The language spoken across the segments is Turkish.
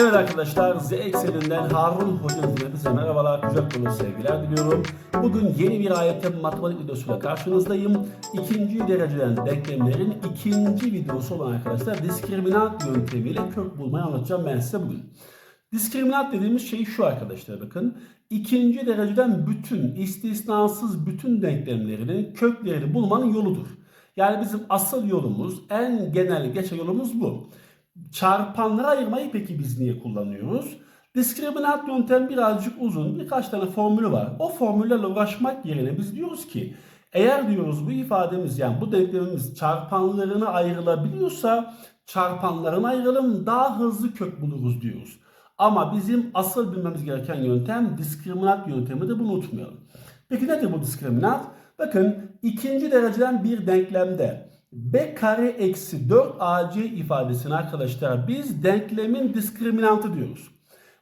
Evet arkadaşlar Z ekseninden Harun Hoca'nın hepinize merhabalar, kucak dolu sevgiler diliyorum. Bugün yeni bir ayetin matematik videosuyla karşınızdayım. İkinci dereceden denklemlerin ikinci videosu olan arkadaşlar diskriminant yöntemiyle kök bulmayı anlatacağım ben size bugün. Diskriminant dediğimiz şey şu arkadaşlar bakın. İkinci dereceden bütün, istisnasız bütün denklemlerinin köklerini bulmanın yoludur. Yani bizim asıl yolumuz, en genel geçen yolumuz bu. Çarpanlara ayırmayı peki biz niye kullanıyoruz? Diskriminant yöntem birazcık uzun. Birkaç tane formülü var. O formüllerle uğraşmak yerine biz diyoruz ki eğer diyoruz bu ifademiz yani bu denklemimiz çarpanlarına ayrılabiliyorsa çarpanlarına ayıralım daha hızlı kök buluruz diyoruz. Ama bizim asıl bilmemiz gereken yöntem diskriminant yöntemi de bunu unutmayalım. Peki nedir bu diskriminant? Bakın ikinci dereceden bir denklemde b kare eksi 4ac ifadesini arkadaşlar biz denklemin diskriminantı diyoruz.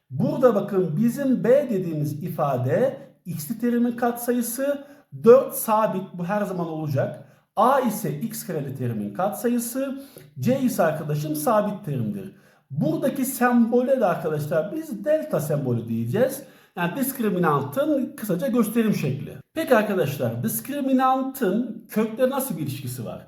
Burada bakın bizim b dediğimiz ifade x'li terimin katsayısı 4 sabit bu her zaman olacak. a ise x kareli terimin katsayısı c ise arkadaşım sabit terimdir. Buradaki sembole de arkadaşlar biz delta sembolü diyeceğiz. Yani diskriminantın kısaca gösterim şekli. Peki arkadaşlar diskriminantın kökle nasıl bir ilişkisi var?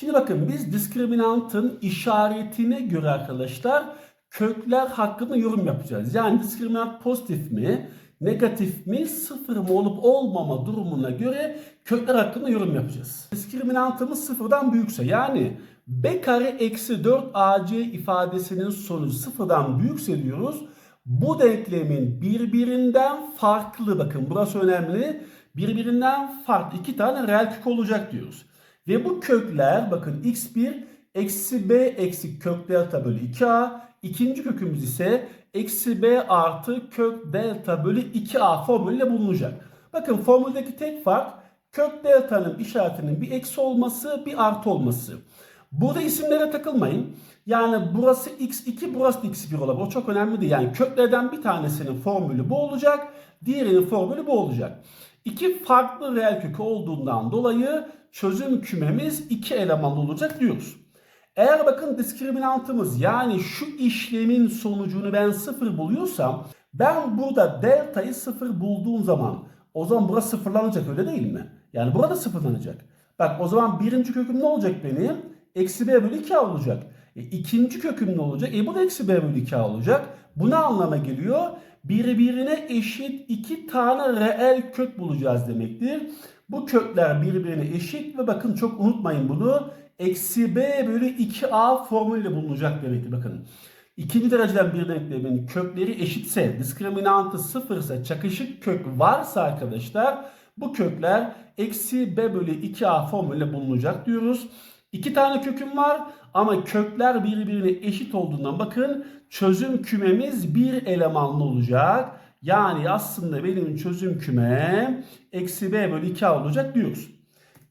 Şimdi bakın biz diskriminantın işaretine göre arkadaşlar kökler hakkında yorum yapacağız. Yani diskriminant pozitif mi, negatif mi, sıfır mı olup olmama durumuna göre kökler hakkında yorum yapacağız. Diskriminantımız sıfırdan büyükse yani b kare eksi 4 ac ifadesinin sonucu sıfırdan büyükse diyoruz. Bu denklemin birbirinden farklı bakın burası önemli. Birbirinden farklı iki tane reel kök olacak diyoruz. Ve bu kökler bakın x1 eksi b eksi kök delta bölü 2a. İkinci kökümüz ise eksi b artı kök delta bölü 2a formülüyle bulunacak. Bakın formüldeki tek fark kök delta'nın işaretinin bir eksi olması bir artı olması. Burada isimlere takılmayın. Yani burası x2 burası da x1 olabilir. O çok önemli değil. Yani köklerden bir tanesinin formülü bu olacak. Diğerinin formülü bu olacak. İki farklı reel kökü olduğundan dolayı çözüm kümemiz iki elemanlı olacak diyoruz. Eğer bakın diskriminantımız yani şu işlemin sonucunu ben sıfır buluyorsam ben burada deltayı sıfır bulduğum zaman o zaman burası sıfırlanacak öyle değil mi? Yani burada sıfırlanacak. Bak o zaman birinci köküm ne olacak benim? Eksi b bölü 2 olacak. E, ikinci köküm ne olacak? E bu da eksi b bölü 2 olacak. Bu ne anlama geliyor? Birbirine eşit iki tane reel kök bulacağız demektir. Bu kökler birbirine eşit ve bakın çok unutmayın bunu. Eksi b bölü 2a formülüyle bulunacak demektir bakın. İkinci dereceden bir denklemin kökleri eşitse, diskriminantı sıfırsa, çakışık kök varsa arkadaşlar bu kökler eksi b bölü 2a formülüyle bulunacak diyoruz. İki tane köküm var ama kökler birbirine eşit olduğundan bakın çözüm kümemiz bir elemanlı olacak. Yani aslında benim çözüm kümem eksi b bölü 2 olacak diyoruz.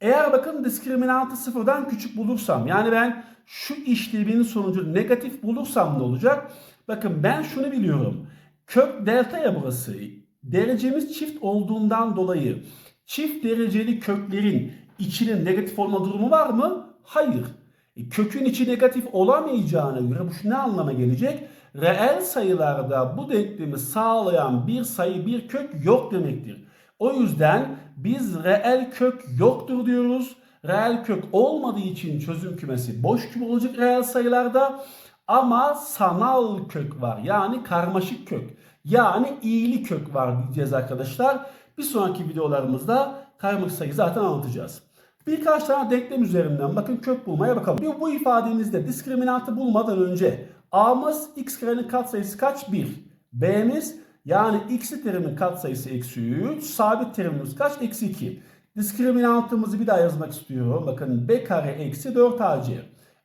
Eğer bakın diskriminantı sıfırdan küçük bulursam yani ben şu işlemin sonucu negatif bulursam ne olacak? Bakın ben şunu biliyorum. Kök delta ya burası. Derecemiz çift olduğundan dolayı çift dereceli köklerin içinin negatif olma durumu var mı? Hayır. E, kökün içi negatif olamayacağına göre bu ne anlama gelecek? Reel sayılarda bu denklemi sağlayan bir sayı bir kök yok demektir. O yüzden biz reel kök yoktur diyoruz. Reel kök olmadığı için çözüm kümesi boş küme olacak reel sayılarda. Ama sanal kök var. Yani karmaşık kök. Yani iyili kök var diyeceğiz arkadaşlar. Bir sonraki videolarımızda karmaşık sayı zaten anlatacağız. Birkaç tane denklem üzerinden bakın kök bulmaya bakalım. Bu, ifademizde diskriminantı bulmadan önce a'mız x karenin katsayısı kaç? 1. b'miz yani x'li terimin katsayısı eksi 3. Sabit terimimiz kaç? Eksi 2. Diskriminantımızı bir daha yazmak istiyorum. Bakın b kare eksi 4ac.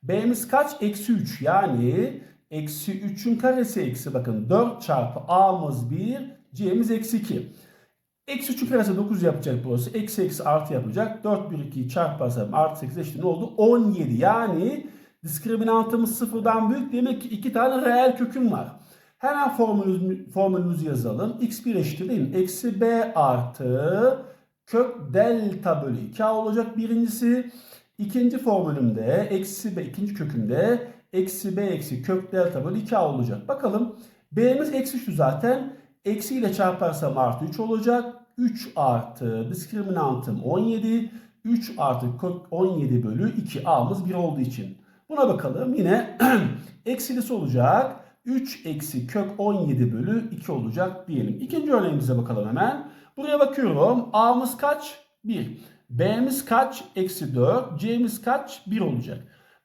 b'miz kaç? Eksi 3. Yani eksi 3'ün karesi eksi bakın 4 çarpı a'mız 1 c'miz eksi 2. Eksi 3'ün karesi 9 yapacak burası. Eksi eksi artı yapacak. 4 bir 2'yi çarparsam artı 8 eşit ne oldu? 17. Yani diskriminantımız sıfırdan büyük. Demek ki iki tane reel köküm var. Hemen formülümüzü, formülümüzü yazalım. x1 eşittir değil mi? Eksi b artı kök delta bölü 2 olacak birincisi. İkinci formülümde eksi b ikinci kökümde eksi b eksi kök delta bölü 2 olacak. Bakalım B'miz eksi 3'tü zaten. Eksi ile çarparsam artı 3 olacak. 3 artı diskriminantım 17. 3 artı kök 17 bölü 2. A'mız 1 olduğu için. Buna bakalım. Yine eksilisi olacak. 3 eksi kök 17 bölü 2 olacak diyelim. İkinci örneğimize bakalım hemen. Buraya bakıyorum. A'mız kaç? 1. B'miz kaç? Eksi 4. C'miz kaç? 1 olacak.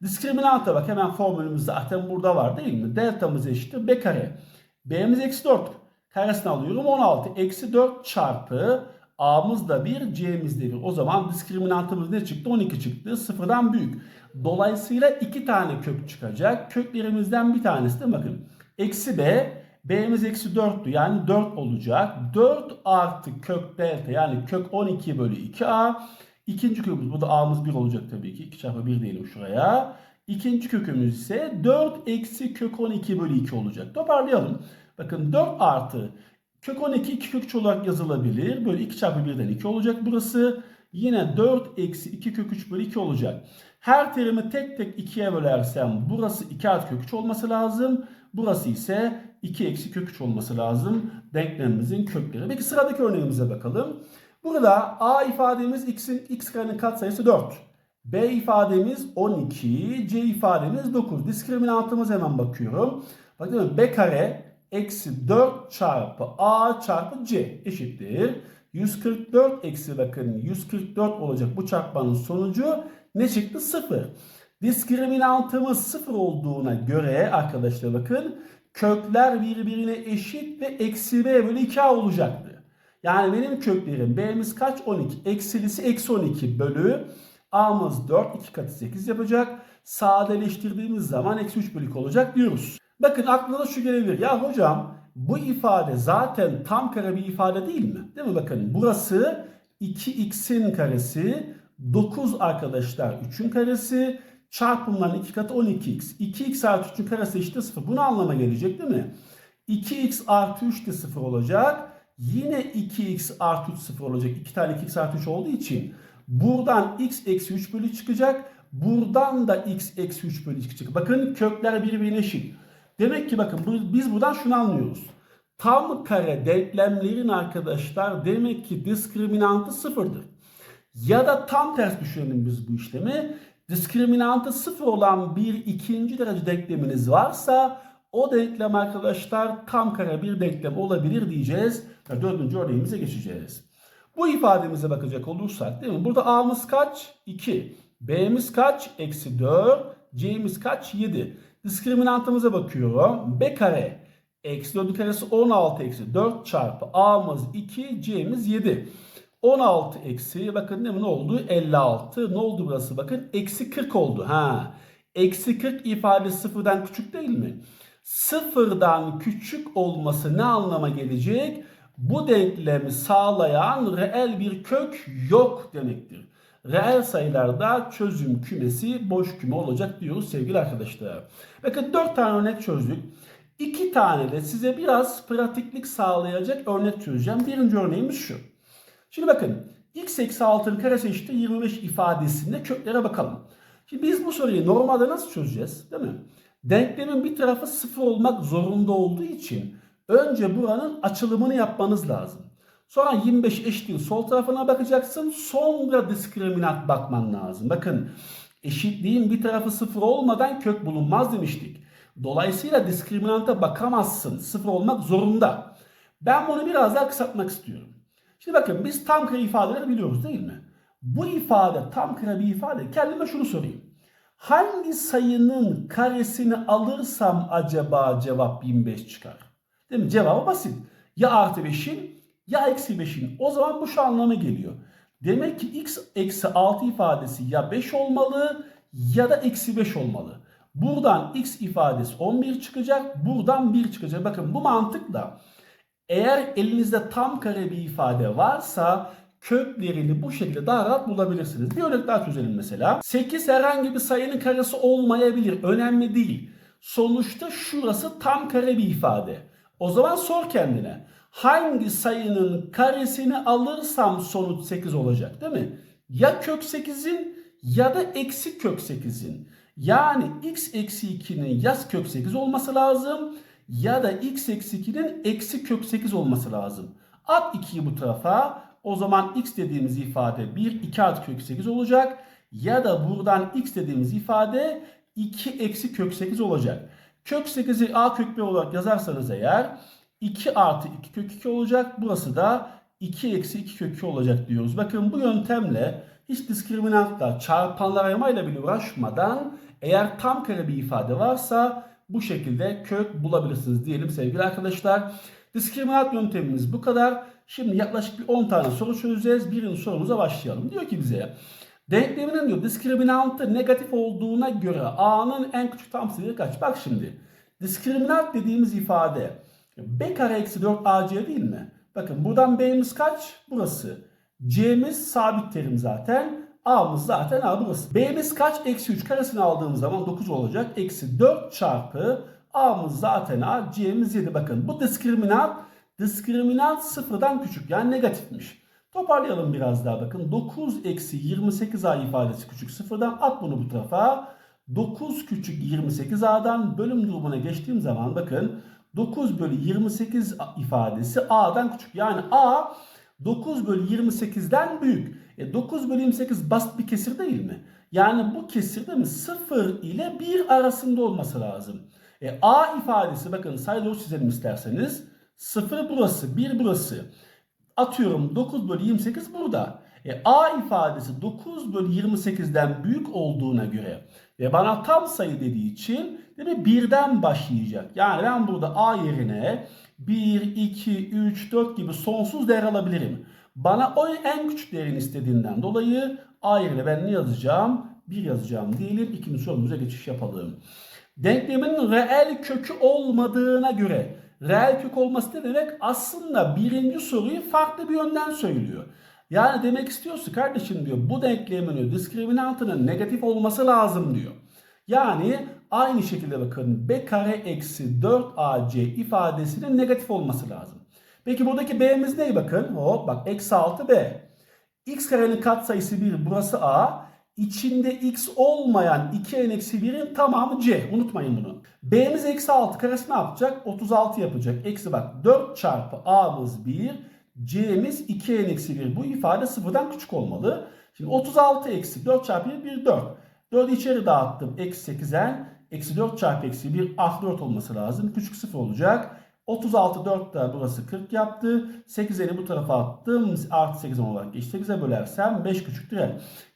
Diskriminanta bak hemen formülümüz zaten burada var değil mi? Deltamız eşittir B kare. B'miz eksi 4. Karesini alıyorum 16. Eksi 4 çarpı A'mız da 1, C'miz de 1. O zaman diskriminantımız ne çıktı? 12 çıktı. Sıfırdan büyük. Dolayısıyla iki tane kök çıkacak. Köklerimizden bir tanesi de bakın. Eksi B. B'miz eksi 4'tü. Yani 4 olacak. 4 artı kök delta yani kök 12 bölü 2A. İkinci kökümüz burada A'mız 1 olacak tabii ki. 2 çarpı 1 diyelim şuraya. İkinci kökümüz ise 4 eksi kök 12 bölü 2 olacak. Toparlayalım. Bakın 4 artı kök 12 2 kök 3 olarak yazılabilir. Böyle 2 çarpı 1'den 2 olacak burası. Yine 4 eksi 2 kök 3 bölü 2 olacak. Her terimi tek tek 2'ye bölersem burası 2 artı kök 3 olması lazım. Burası ise 2 eksi kök 3 olması lazım. Denklemimizin kökleri. Peki sıradaki örneğimize bakalım. Burada A ifademiz x'in x karenin katsayısı 4. B ifademiz 12. C ifademiz 9. Diskriminantımız hemen bakıyorum. Bakın B kare eksi 4 çarpı A çarpı C eşittir. 144 eksi bakın 144 olacak bu çarpmanın sonucu ne çıktı? 0. Diskriminantımız 0 olduğuna göre arkadaşlar bakın kökler birbirine eşit ve eksi b bölü 2a olacaktı. Yani benim köklerim b'miz kaç? 12. Eksilisi eksi 12 bölü a'mız 4. 2 katı 8 yapacak. Sadeleştirdiğimiz zaman eksi 3 bölü 2 olacak diyoruz. Bakın aklına şu gelebilir. Ya hocam bu ifade zaten tam kare bir ifade değil mi? Değil mi? Bakın burası 2x'in karesi 9 arkadaşlar 3'ün karesi çarpımların 2 katı 12x. 2x artı 3'ün karesi eşittir 0. Bu ne anlama gelecek değil mi? 2x artı 3 de 0 olacak. Yine 2x artı 3 0 olacak. 2 tane 2x artı 3 olduğu için. Buradan x eksi 3 bölü çıkacak. Buradan da x eksi 3 bölü çıkacak. Bakın kökler birbirine eşit. Demek ki bakın biz buradan şunu anlıyoruz. Tam kare denklemlerin arkadaşlar demek ki diskriminantı sıfırdır. Ya da tam ters düşünelim biz bu işlemi. Diskriminantı sıfır olan bir ikinci derece denkleminiz varsa o denklem arkadaşlar tam kare bir denklem olabilir diyeceğiz. Ve dördüncü örneğimize geçeceğiz. Bu ifademize bakacak olursak değil mi? Burada A'mız kaç? 2. B'miz kaç? Eksi 4. C'miz kaç? 7. Diskriminantımıza bakıyorum. B kare. Eksi 4'ün karesi 16 eksi 4 çarpı A'mız 2. C'miz 7. 16 eksi bakın ne, ne oldu? 56. Ne oldu burası? Bakın eksi 40 oldu. Ha. Eksi 40 ifade sıfırdan küçük değil mi? Sıfırdan küçük olması ne anlama gelecek? Bu denklemi sağlayan reel bir kök yok demektir. Reel sayılarda çözüm kümesi boş küme olacak diyoruz sevgili arkadaşlar. Bakın 4 tane örnek çözdük. 2 tane de size biraz pratiklik sağlayacak örnek çözeceğim. Birinci örneğimiz şu. Şimdi bakın x eksi 6'nın karesi eşittir 25 ifadesinde köklere bakalım. Şimdi biz bu soruyu normalde nasıl çözeceğiz değil mi? Denklemin bir tarafı sıfır olmak zorunda olduğu için önce buranın açılımını yapmanız lazım. Sonra 25 eşitliğin sol tarafına bakacaksın. Sonra diskriminant bakman lazım. Bakın eşitliğin bir tarafı sıfır olmadan kök bulunmaz demiştik. Dolayısıyla diskriminanta bakamazsın. Sıfır olmak zorunda. Ben bunu biraz daha kısaltmak istiyorum. Şimdi bakın biz tam kare ifadeleri biliyoruz değil mi? Bu ifade tam kare bir ifade. Kendime şunu sorayım. Hangi sayının karesini alırsam acaba cevap 25 çıkar? Değil mi? Cevabı basit. Ya artı 5'in ya eksi 5'in. O zaman bu şu anlama geliyor. Demek ki x eksi 6 ifadesi ya 5 olmalı ya da eksi 5 olmalı. Buradan x ifadesi 11 çıkacak. Buradan 1 çıkacak. Bakın bu mantıkla eğer elinizde tam kare bir ifade varsa köklerini bu şekilde daha rahat bulabilirsiniz. Bir örnek daha çözelim mesela. 8 herhangi bir sayının karesi olmayabilir. Önemli değil. Sonuçta şurası tam kare bir ifade. O zaman sor kendine. Hangi sayının karesini alırsam sonuç 8 olacak değil mi? Ya kök 8'in ya da eksi kök 8'in. Yani x eksi 2'nin yaz kök 8 olması lazım ya da x eksi 2'nin eksi kök 8 olması lazım. At 2'yi bu tarafa. O zaman x dediğimiz ifade 1, 2 artı kök 8 olacak. Ya da buradan x dediğimiz ifade 2 eksi kök 8 olacak. Kök 8'i a kök 1 olarak yazarsanız eğer 2 artı 2 kök 2 olacak. Burası da 2 eksi 2 kök 2 olacak diyoruz. Bakın bu yöntemle hiç diskriminantla çarpanlar aramayla bile uğraşmadan eğer tam kare bir ifade varsa bu şekilde kök bulabilirsiniz diyelim sevgili arkadaşlar. Diskriminant yöntemimiz bu kadar. Şimdi yaklaşık bir 10 tane soru çözeceğiz. Birinci sorumuza başlayalım. Diyor ki bize denkleminin diyor diskriminantı negatif olduğuna göre a'nın en küçük tam sayısı kaç? Bak şimdi diskriminant dediğimiz ifade b kare eksi 4 ac değil mi? Bakın buradan b'miz kaç? Burası. c'miz sabit terim zaten. A'mız zaten A burası. B'miz kaç? Eksi 3 karesini aldığımız zaman 9 olacak. Eksi 4 çarpı A'mız zaten A, C'miz 7. Bakın bu diskriminant, diskriminant sıfırdan küçük yani negatifmiş. Toparlayalım biraz daha bakın. 9 eksi 28A ifadesi küçük sıfırdan at bunu bu tarafa. 9 küçük 28A'dan bölüm durumuna geçtiğim zaman bakın 9 bölü 28 ifadesi A'dan küçük. Yani A 9 bölü 28'den büyük. E 9 bölü 28 basit bir kesir değil mi? Yani bu kesir değil mi? 0 ile 1 arasında olması lazım. E A ifadesi bakın sayıları çizelim isterseniz. 0 burası, 1 burası. Atıyorum 9 bölü 28 burada. E A ifadesi 9 bölü 28'den büyük olduğuna göre ve bana tam sayı dediği için mi, birden başlayacak. Yani ben burada A yerine 1, 2, 3, 4 gibi sonsuz değer alabilirim. Bana o en küçük değerini istediğinden dolayı A yerine ben ne yazacağım? 1 yazacağım diyelim. İkinci sorumuza geçiş yapalım. Denklemin reel kökü olmadığına göre reel kök olması ne demek? Aslında birinci soruyu farklı bir yönden söylüyor. Yani demek istiyorsa kardeşim diyor bu denklemin diskriminantının negatif olması lazım diyor. Yani aynı şekilde bakın b kare eksi 4ac ifadesinin negatif olması lazım. Peki buradaki b'miz ne bakın? Hop bak eksi 6b. x karenin katsayısı 1 burası a. İçinde x olmayan 2n eksi 1'in tamamı c. Unutmayın bunu. b'miz eksi 6 karesi ne yapacak? 36 yapacak. Eksi bak 4 çarpı a'mız 1. c'miz 2n eksi 1. Bu ifade sıfırdan küçük olmalı. Şimdi 36 eksi 4 çarpı 1 1 4. 4'ü içeri dağıttım. Eksi 8'en eksi 4 çarpı eksi 1 artı 4 olması lazım. Küçük 0 olacak. 36 4 da burası 40 yaptı. 8'leri bu tarafa attım. Artı 8 olarak geçti. 8'e bölersem 5 küçüktür.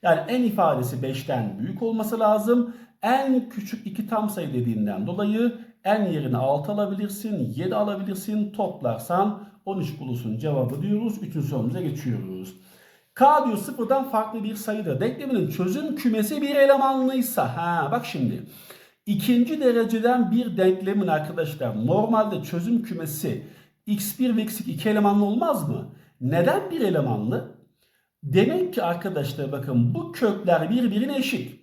Yani en ifadesi 5'ten büyük olması lazım. En küçük iki tam sayı dediğinden dolayı en yerine 6 alabilirsin. 7 alabilirsin. Toplarsan 13 bulursun cevabı diyoruz. Üçüncü sorumuza geçiyoruz. K diyor sıfırdan farklı bir sayıdır. Denkleminin çözüm kümesi bir elemanlıysa. Ha bak şimdi. İkinci dereceden bir denklemin arkadaşlar normalde çözüm kümesi x1 ve x2 iki elemanlı olmaz mı? Neden bir elemanlı? Demek ki arkadaşlar bakın bu kökler birbirine eşit.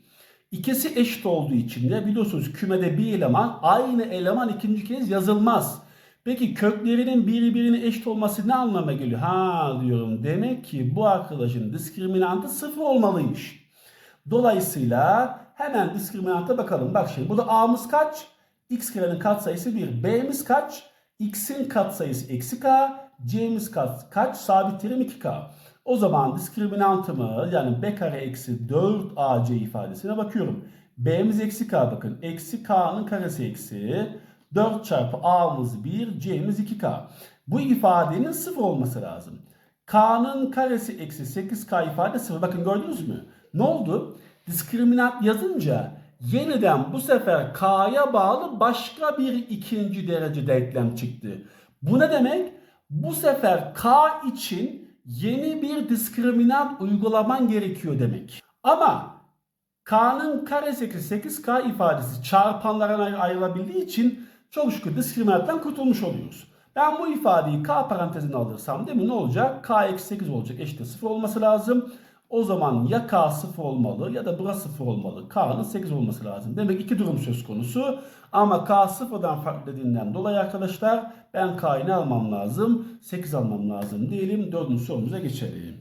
İkisi eşit olduğu için de biliyorsunuz kümede bir eleman aynı eleman ikinci kez yazılmaz. Peki köklerinin birbirine eşit olması ne anlama geliyor? Ha diyorum demek ki bu arkadaşın diskriminantı sıfır olmalıymış. Dolayısıyla hemen diskriminanta bakalım. Bak şimdi burada a'mız kaç? x karenin katsayısı 1. b'miz kaç? x'in katsayısı eksi k. c'miz kaç? kaç? Sabit terim 2k. O zaman diskriminantımı yani b kare eksi 4 ac ifadesine bakıyorum. b'miz eksi k bakın. Eksi k'nın karesi eksi 4 çarpı a'mız 1, c'miz 2k. Bu ifadenin 0 olması lazım. k'nın karesi eksi 8k ifade 0. Bakın gördünüz mü? Ne oldu? Diskriminant yazınca yeniden bu sefer k'ya bağlı başka bir ikinci derece denklem çıktı. Bu ne demek? Bu sefer k için yeni bir diskriminant uygulaman gerekiyor demek. Ama k'nın karesi eksi 8k ifadesi çarpanlara ayrılabildiği için çok şükür diskriminanttan kurtulmuş oluyoruz. Ben bu ifadeyi k parantezine alırsam değil mi ne olacak? k eksi 8 olacak eşittir 0 olması lazım. O zaman ya k 0 olmalı ya da burası 0 olmalı. k'nın 8 olması lazım. Demek iki durum söz konusu. Ama k 0'dan farklı dediğinden dolayı arkadaşlar ben k'yı ne almam lazım? 8 almam lazım diyelim. Dördüncü sorumuza geçelim.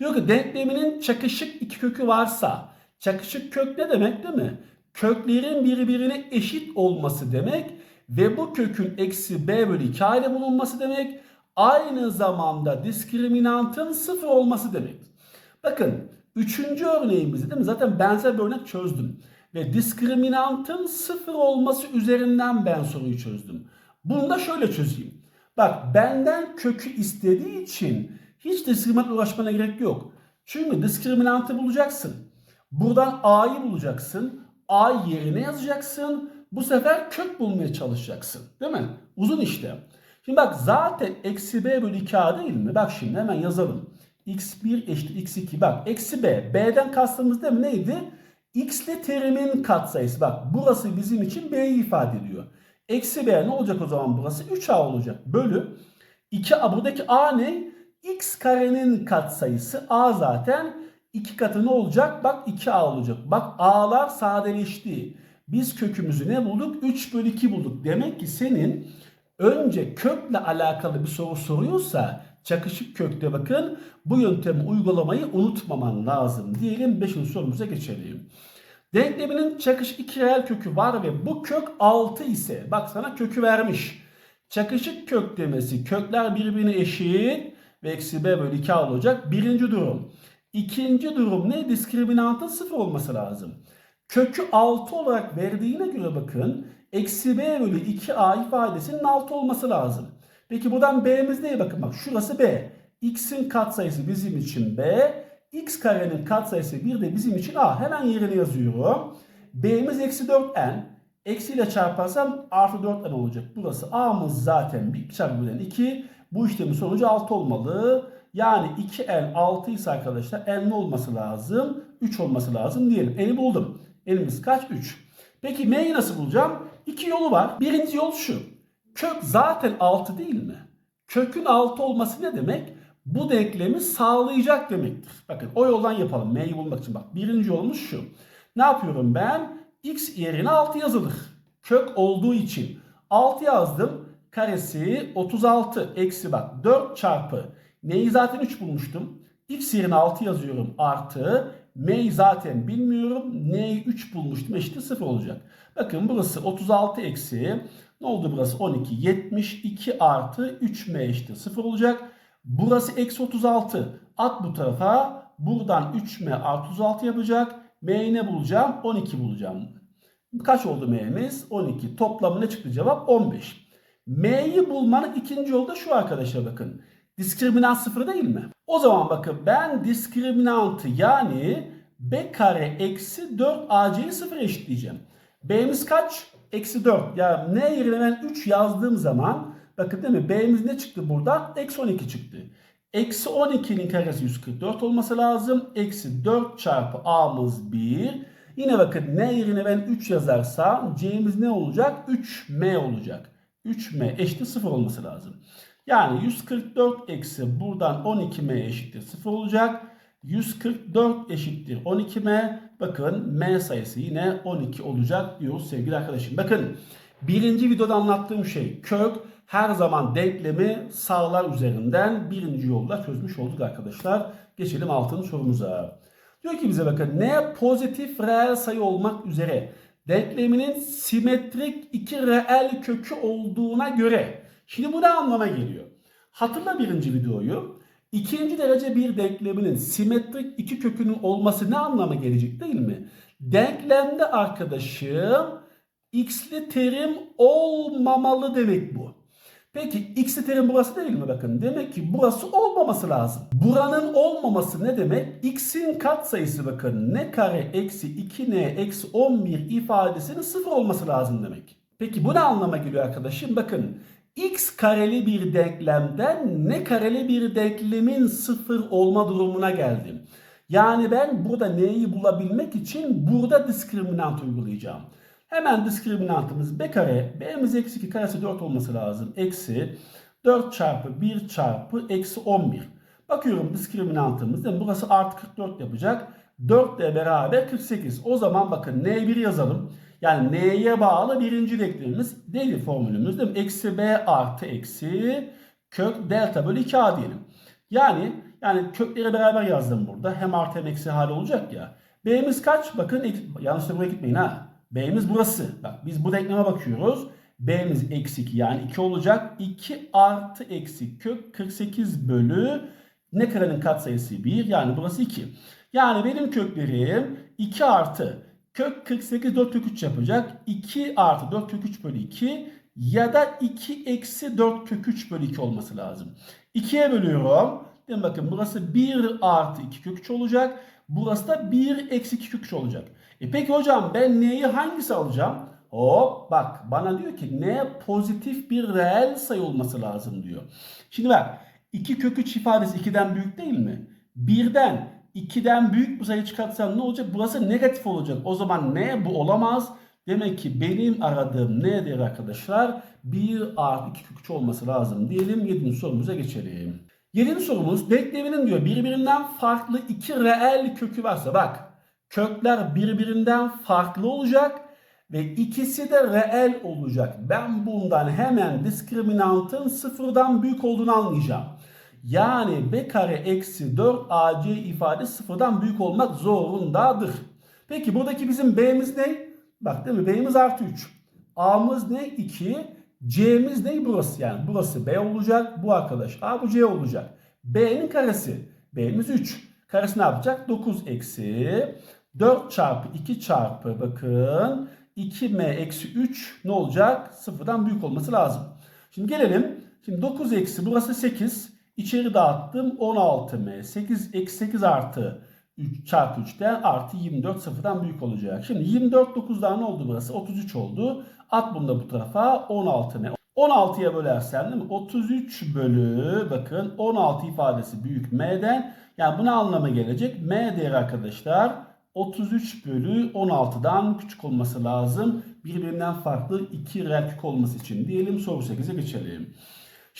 Diyor ki denkleminin çakışık iki kökü varsa çakışık kök ne demek değil mi? Köklerin birbirine eşit olması demek Ve bu kökün eksi b bölü 2 a ile bulunması demek aynı zamanda diskriminantın sıfır olması demek. Bakın üçüncü örneğimizde değil mi? Zaten benzer bir örnek çözdüm. Ve diskriminantın sıfır olması üzerinden ben soruyu çözdüm. Bunu da şöyle çözeyim. Bak benden kökü istediği için hiç diskriminantla uğraşmana gerek yok. Çünkü diskriminantı bulacaksın. Buradan a'yı bulacaksın. A yerine yazacaksın. Bu sefer kök bulmaya çalışacaksın. Değil mi? Uzun işte. Şimdi bak zaten eksi b bölü 2a değil mi? Bak şimdi hemen yazalım. X1 eşittir x2. Bak eksi b. B'den kastımız değil mi? Neydi? x'li terimin katsayısı. Bak burası bizim için b'yi ifade ediyor. Eksi b ne olacak o zaman burası? 3a olacak. Bölü 2a buradaki a ne? x karenin katsayısı a zaten 2 katı ne olacak? Bak 2a olacak. Bak a'lar sadeleşti. Biz kökümüzü ne bulduk? 3 bölü 2 bulduk. Demek ki senin önce kökle alakalı bir soru soruyorsa çakışık kökte bakın bu yöntemi uygulamayı unutmaman lazım. Diyelim 5. sorumuza geçelim. Denkleminin çakışık iki reel kökü var ve bu kök 6 ise bak sana kökü vermiş. Çakışık kök demesi kökler birbirine eşit ve eksi b bölü 2 olacak. Birinci durum. İkinci durum ne? Diskriminantın sıfır olması lazım. Kökü 6 olarak verdiğine göre bakın eksi b bölü 2a ifadesinin 6 olması lazım. Peki buradan b'miz neye bakın bak şurası b. x'in katsayısı bizim için b. x karenin katsayısı 1 de bizim için a. Hemen yerine yazıyorum. b'miz eksi 4n. Eksiyle çarparsam artı 4n olacak. Burası a'mız zaten 1 çarpı 2. Bu işlemin sonucu 6 olmalı. Yani 2n 6 ise arkadaşlar n ne olması lazım? 3 olması lazım diyelim. N'i buldum. N'imiz kaç? 3. Peki m'yi nasıl bulacağım? İki yolu var. Birinci yol şu. Kök zaten 6 değil mi? Kökün 6 olması ne demek? Bu denklemi sağlayacak demektir. Bakın o yoldan yapalım. M'yi bulmak için bak. Birinci yolumuz şu. Ne yapıyorum ben? X yerine 6 yazılır. Kök olduğu için. 6 yazdım. Karesi 36 eksi bak 4 çarpı. M'yi zaten 3 bulmuştum. X yerine 6 yazıyorum artı. M'yi zaten bilmiyorum. N'yi 3 bulmuştum. Eşittir 0 olacak. Bakın burası 36 eksi. Ne oldu burası? 12. 72 artı 3M eşittir 0 olacak. Burası eksi 36. At bu tarafa. Buradan 3M artı 36 yapacak. M'yi ne bulacağım? 12 bulacağım. Kaç oldu M'miz? 12. Toplamı ne çıktı cevap? 15. M'yi bulmanın ikinci yolu da şu arkadaşlar bakın. Diskriminant sıfır değil mi? O zaman bakın ben diskriminantı yani b kare eksi 4 ac'yi sıfır eşitleyeceğim. B'miz kaç? Eksi 4. Yani n yerine ben 3 yazdığım zaman bakın değil mi? B'miz ne çıktı burada? Eksi 12 çıktı. Eksi 12'nin karesi 144 olması lazım. Eksi 4 çarpı a'mız 1. Yine bakın n yerine ben 3 yazarsam c'miz ne olacak? 3m olacak. 3m eşittir 0 olması lazım. Yani 144 eksi buradan 12m eşittir 0 olacak. 144 eşittir 12m. Bakın m sayısı yine 12 olacak diyoruz sevgili arkadaşım. Bakın birinci videoda anlattığım şey kök her zaman denklemi sağlar üzerinden birinci yolda çözmüş olduk arkadaşlar. Geçelim altın sorumuza. Diyor ki bize bakın ne pozitif reel sayı olmak üzere denkleminin simetrik iki reel kökü olduğuna göre Şimdi bu ne anlama geliyor? Hatırla birinci videoyu. İkinci derece bir denkleminin simetrik iki kökünün olması ne anlama gelecek değil mi? Denklemde arkadaşım x'li terim olmamalı demek bu. Peki x'li terim burası değil mi bakın? Demek ki burası olmaması lazım. Buranın olmaması ne demek? x'in katsayısı bakın ne kare eksi 2n eksi 11 ifadesinin sıfır olması lazım demek. Peki bu ne anlama geliyor arkadaşım? Bakın x kareli bir denklemden ne kareli bir denklemin sıfır olma durumuna geldim. Yani ben burada neyi bulabilmek için burada diskriminant uygulayacağım. Hemen diskriminantımız b kare, b'miz eksi 2 karesi 4 olması lazım. Eksi 4 çarpı 1 çarpı eksi 11. Bakıyorum diskriminantımız mi? Burası artı 44 yapacak. 4 ile beraber 48. O zaman bakın n1 yazalım. Yani n'ye bağlı birinci denklemimiz değil formülümüz değil mi? Eksi b artı eksi kök delta bölü 2a diyelim. Yani yani kökleri beraber yazdım burada. Hem artı hem eksi hali olacak ya. B'miz kaç? Bakın yanlış buraya gitmeyin ha. B'miz burası. Bak biz bu denkleme bakıyoruz. B'miz eksi 2 yani 2 olacak. 2 artı eksi kök 48 bölü ne karenin katsayısı 1 yani burası 2. Yani benim köklerim 2 artı kök 48 4 kök 3 yapacak. 2 artı 4 kök 3 bölü 2 ya da 2 eksi 4 kök 3 bölü 2 olması lazım. 2'ye bölüyorum. Değil bakın burası 1 artı 2 kök 3 olacak. Burası da 1 eksi 2 kök 3 olacak. E peki hocam ben neyi hangisi alacağım? Hop bak bana diyor ki ne pozitif bir reel sayı olması lazım diyor. Şimdi bak 2 kök 3 ifadesi 2'den büyük değil mi? 1'den 2'den büyük bir sayı çıkartsam ne olacak? Burası negatif olacak. O zaman ne bu olamaz. Demek ki benim aradığım nedir arkadaşlar? 1 artı 2 kök 3 olması lazım diyelim. 7. sorumuza geçelim. 7. sorumuz denkleminin diyor birbirinden farklı iki reel kökü varsa bak kökler birbirinden farklı olacak ve ikisi de reel olacak. Ben bundan hemen diskriminantın sıfırdan büyük olduğunu anlayacağım. Yani b kare eksi 4 ac ifade sıfırdan büyük olmak zorundadır. Peki buradaki bizim b'miz ne? Bak değil mi? B'miz artı 3. A'mız ne? 2. C'miz ne? Burası yani. Burası B olacak. Bu arkadaş A bu C olacak. B'nin karesi. B'miz 3. Karesi ne yapacak? 9 eksi 4 çarpı 2 çarpı bakın 2m eksi 3 ne olacak? Sıfırdan büyük olması lazım. Şimdi gelelim. Şimdi 9 eksi burası 8. İçeri dağıttım 16m. 8 eksi 8 artı 3 çarpı 3'ten artı 24 sıfırdan büyük olacak. Şimdi 24 9'dan ne oldu burası? 33 oldu. At bunu da bu tarafa 16 ne? 16'ya bölersen değil mi? 33 bölü bakın 16 ifadesi büyük m'den. Yani bu ne anlama gelecek? M değeri arkadaşlar 33 bölü 16'dan küçük olması lazım. Birbirinden farklı iki reel olması için diyelim soru 8'e geçelim.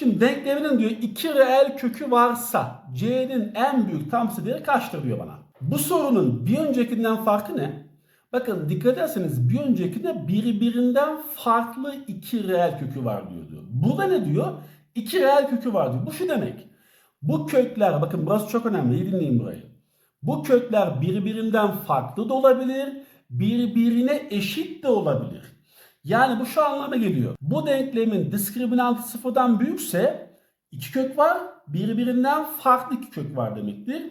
Şimdi denkleminin diyor iki reel kökü varsa c'nin en büyük tam sayı değeri kaçtır diyor bana. Bu sorunun bir öncekinden farkı ne? Bakın dikkat ederseniz bir öncekinde birbirinden farklı iki reel kökü var diyor. diyor. Burada ne diyor? İki reel kökü var diyor. Bu şu demek. Bu kökler bakın burası çok önemli. İyi dinleyin burayı. Bu kökler birbirinden farklı da olabilir, birbirine eşit de olabilir. Yani bu şu anlama geliyor. Bu denklemin diskriminantı sıfırdan büyükse iki kök var, birbirinden farklı iki kök var demektir.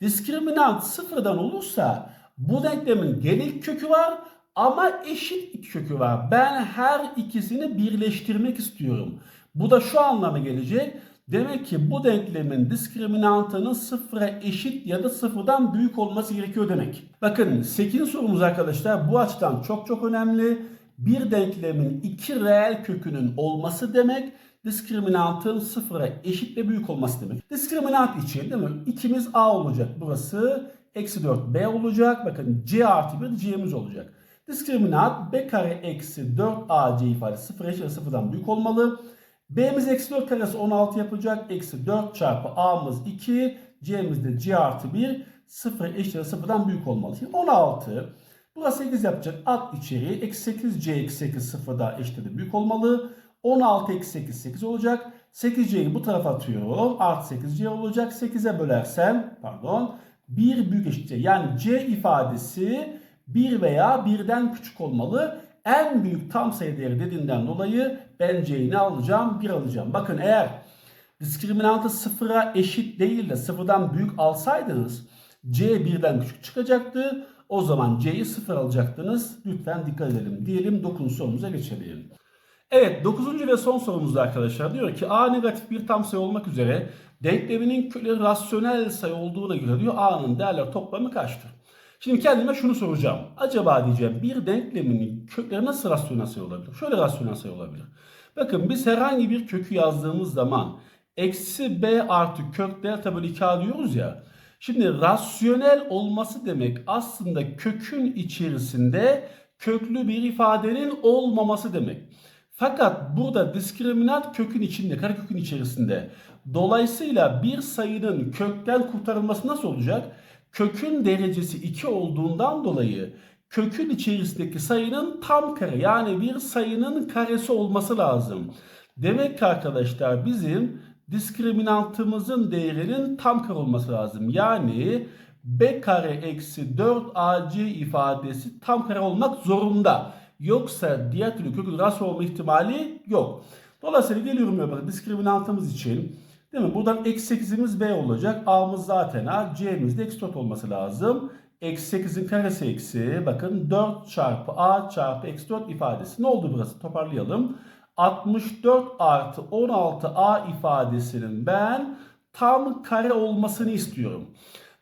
Diskriminant sıfırdan olursa bu denklemin genel kökü var ama eşit iki kökü var. Ben her ikisini birleştirmek istiyorum. Bu da şu anlama gelecek. Demek ki bu denklemin diskriminantının sıfıra eşit ya da sıfırdan büyük olması gerekiyor demek. Bakın 8. sorumuz arkadaşlar bu açıdan çok çok önemli. Bir denklemin iki reel kökünün olması demek diskriminantın sıfıra eşit ve büyük olması demek. Diskriminant için değil mi? İkimiz A olacak. Burası eksi 4B olacak. Bakın C artı 1 C'miz olacak. Diskriminant B kare eksi 4AC ifadesi sıfıra eşit ve sıfırdan büyük olmalı. B'miz eksi 4 karesi 16 yapacak. Eksi 4 çarpı A'mız 2. C'miz de C artı 1. 0 eşit ve sıfırdan büyük olmalı. Şimdi 16. Burası 8 yapacak. At içeri. Eksi 8 C eksi 8 sıfırda eşit de büyük olmalı. 16 eksi 8 8 olacak. 8C'yi bu tarafa atıyorum. Artı 8C olacak. 8'e bölersem pardon 1 büyük eşit C. Yani C ifadesi 1 veya 1'den küçük olmalı. En büyük tam sayı değeri dediğinden dolayı ben C'yi ne alacağım? 1 alacağım. Bakın eğer diskriminantı sıfıra eşit değil de sıfırdan büyük alsaydınız C birden küçük çıkacaktı. O zaman C'yi sıfır alacaktınız. Lütfen dikkat edelim. Diyelim 9. sorumuza geçelim. Evet 9. ve son sorumuzda arkadaşlar diyor ki A negatif bir tam sayı olmak üzere denkleminin kökleri rasyonel sayı olduğuna göre diyor A'nın değerler toplamı kaçtır? Şimdi kendime şunu soracağım. Acaba diyeceğim bir denklemin kökleri nasıl rasyonel sayı olabilir? Şöyle rasyonel sayı olabilir. Bakın biz herhangi bir kökü yazdığımız zaman eksi b artı kök delta bölü 2a diyoruz ya. Şimdi rasyonel olması demek aslında kökün içerisinde köklü bir ifadenin olmaması demek. Fakat burada diskriminant kökün içinde, karekökün içerisinde. Dolayısıyla bir sayının kökten kurtarılması nasıl olacak? Kökün derecesi 2 olduğundan dolayı kökün içerisindeki sayının tam kare yani bir sayının karesi olması lazım. Demek ki arkadaşlar bizim diskriminantımızın değerinin tam kare olması lazım. Yani b kare eksi 4ac ifadesi tam kare olmak zorunda. Yoksa diğer türlü kökün rast olma ihtimali yok. Dolayısıyla geliyorum ya bakın diskriminantımız için. Değil mi? Buradan eksi 8'imiz B olacak. A'mız zaten A. C'miz de eksi 4 olması lazım. Eksi 8'in karesi eksi. Bakın 4 çarpı A çarpı eksi 4 ifadesi. Ne oldu burası? Toparlayalım. 64 artı 16A ifadesinin ben tam kare olmasını istiyorum.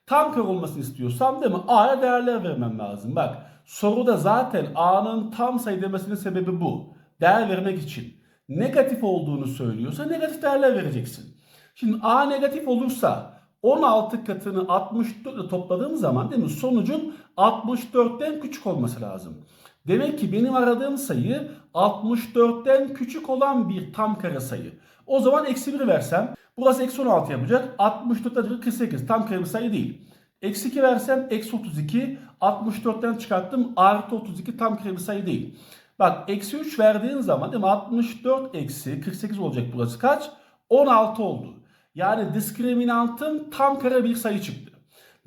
Tam kare olmasını istiyorsam değil mi? A'ya değerler vermem lazım. Bak soruda zaten A'nın tam sayı demesinin sebebi bu. Değer vermek için. Negatif olduğunu söylüyorsa negatif değerler vereceksin. Şimdi A negatif olursa 16 katını 64 ile topladığım zaman değil mi? Sonucun 64'ten küçük olması lazım. Demek ki benim aradığım sayı 64'ten küçük olan bir tam kare sayı. O zaman eksi 1 versem burası eksi 16 yapacak. 64'ten 48 tam kare bir sayı değil. Eksi 2 versem eksi 32 64'ten çıkarttım artı 32 tam kare bir sayı değil. Bak eksi 3 verdiğin zaman değil mi? 64 eksi 48 olacak burası kaç? 16 oldu. Yani diskriminantım tam kare bir sayı çıktı.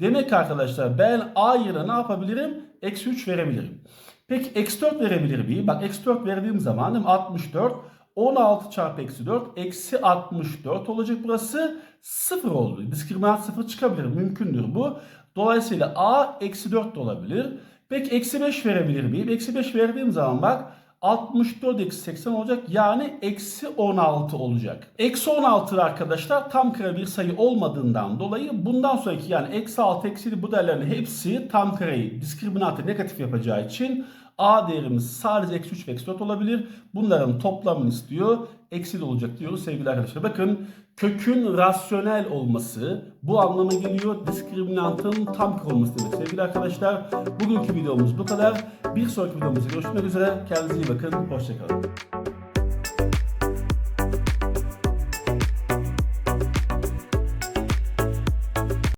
Demek arkadaşlar ben A yerine ne yapabilirim? Eksi 3 verebilirim. Peki eksi 4 verebilir miyim? Bak eksi 4 verdiğim zaman değil mi? 64 16 çarpı eksi 4 eksi 64 olacak burası 0 oldu. Diskriminant 0 çıkabilir. Mümkündür bu. Dolayısıyla A eksi 4 de olabilir. Peki eksi 5 verebilir miyim? Eksi 5 verdiğim zaman bak 64 eksi 80 olacak. Yani eksi 16 olacak. Eksi 16 arkadaşlar tam kare bir sayı olmadığından dolayı bundan sonraki yani eksi 6 eksi 7 bu değerlerin hepsi tam kareyi diskriminantı negatif yapacağı için A değerimiz sadece eksi 3 ve eksi 4 olabilir. Bunların toplamını istiyor. Eksi de olacak diyoruz sevgili arkadaşlar. Bakın kökün rasyonel olması bu anlama geliyor. Diskriminantın tam olması demek sevgili arkadaşlar. Bugünkü videomuz bu kadar. Bir sonraki videomuzda görüşmek üzere. Kendinize iyi bakın. Hoşçakalın.